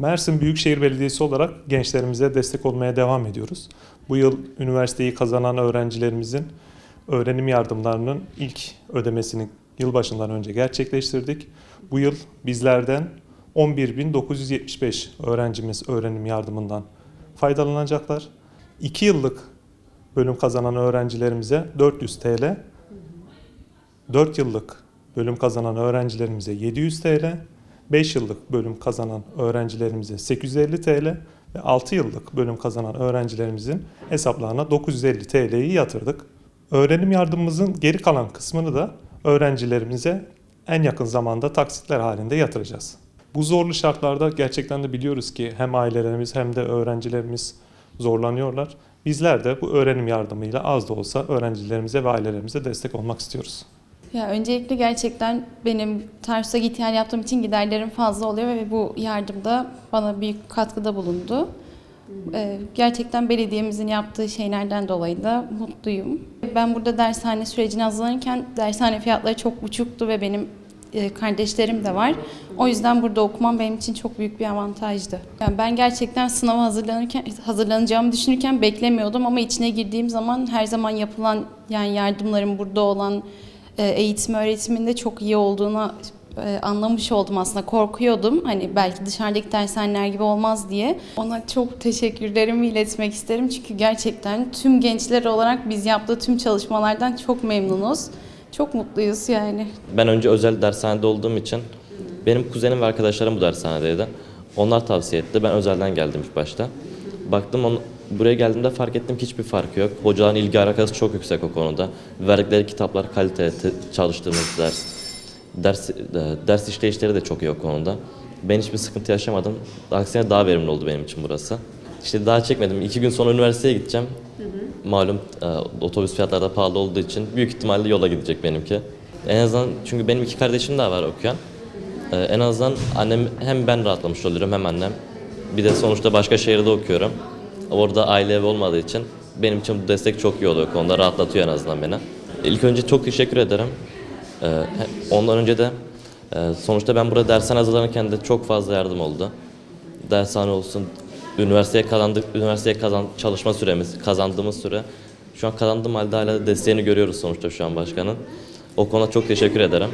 Mersin Büyükşehir Belediyesi olarak gençlerimize destek olmaya devam ediyoruz. Bu yıl üniversiteyi kazanan öğrencilerimizin öğrenim yardımlarının ilk ödemesini yılbaşından önce gerçekleştirdik. Bu yıl bizlerden 11.975 öğrencimiz öğrenim yardımından faydalanacaklar. 2 yıllık bölüm kazanan öğrencilerimize 400 TL, 4 yıllık bölüm kazanan öğrencilerimize 700 TL, 5 yıllık bölüm kazanan öğrencilerimize 850 TL ve 6 yıllık bölüm kazanan öğrencilerimizin hesaplarına 950 TL'yi yatırdık. Öğrenim yardımımızın geri kalan kısmını da öğrencilerimize en yakın zamanda taksitler halinde yatıracağız. Bu zorlu şartlarda gerçekten de biliyoruz ki hem ailelerimiz hem de öğrencilerimiz zorlanıyorlar. Bizler de bu öğrenim yardımıyla az da olsa öğrencilerimize ve ailelerimize destek olmak istiyoruz. Ya öncelikle gerçekten benim Tarsus'a git yaptığım için giderlerim fazla oluyor ve bu yardımda bana büyük katkıda bulundu. Ee, gerçekten belediyemizin yaptığı şeylerden dolayı da mutluyum. Ben burada dershane sürecine hazırlanırken dershane fiyatları çok uçuktu ve benim e, kardeşlerim de var. O yüzden burada okumam benim için çok büyük bir avantajdı. Yani ben gerçekten sınava hazırlanırken hazırlanacağımı düşünürken beklemiyordum ama içine girdiğim zaman her zaman yapılan yani yardımların burada olan eğitim öğretiminde çok iyi olduğunu e, anlamış oldum aslında. Korkuyordum hani belki dışarıdaki dershaneler gibi olmaz diye. Ona çok teşekkürlerimi iletmek isterim çünkü gerçekten tüm gençler olarak biz yaptığı tüm çalışmalardan çok memnunuz. Çok mutluyuz yani. Ben önce özel dershanede olduğum için benim kuzenim ve arkadaşlarım bu dershanedeydi. Onlar tavsiye etti. Ben özelden geldim ilk başta. Baktım on, buraya geldiğimde fark ettim ki hiçbir farkı yok. Hocaların ilgi alakası çok yüksek o konuda. Verdikleri kitaplar kaliteli, te- çalıştığımız ders. Ders, e, ders işleyişleri de çok iyi o konuda. Ben hiçbir sıkıntı yaşamadım. Aksine daha verimli oldu benim için burası. İşte daha çekmedim. İki gün sonra üniversiteye gideceğim. Malum e, otobüs fiyatları da pahalı olduğu için büyük ihtimalle yola gidecek benimki. En azından çünkü benim iki kardeşim daha var okuyan. E, en azından annem hem ben rahatlamış oluyorum hem annem. Bir de sonuçta başka şehirde okuyorum. Orada aile evi olmadığı için benim için bu destek çok iyi oluyor konuda. Rahatlatıyor en azından beni. İlk önce çok teşekkür ederim. E, he- ondan önce de e, sonuçta ben burada dershane hazırlanırken de çok fazla yardım oldu. Dershane olsun, üniversiteye kazandık, üniversiteye kazan çalışma süremiz, kazandığımız süre. Şu an kazandığım halde hala desteğini görüyoruz sonuçta şu an başkanın. O konuda çok teşekkür ederim.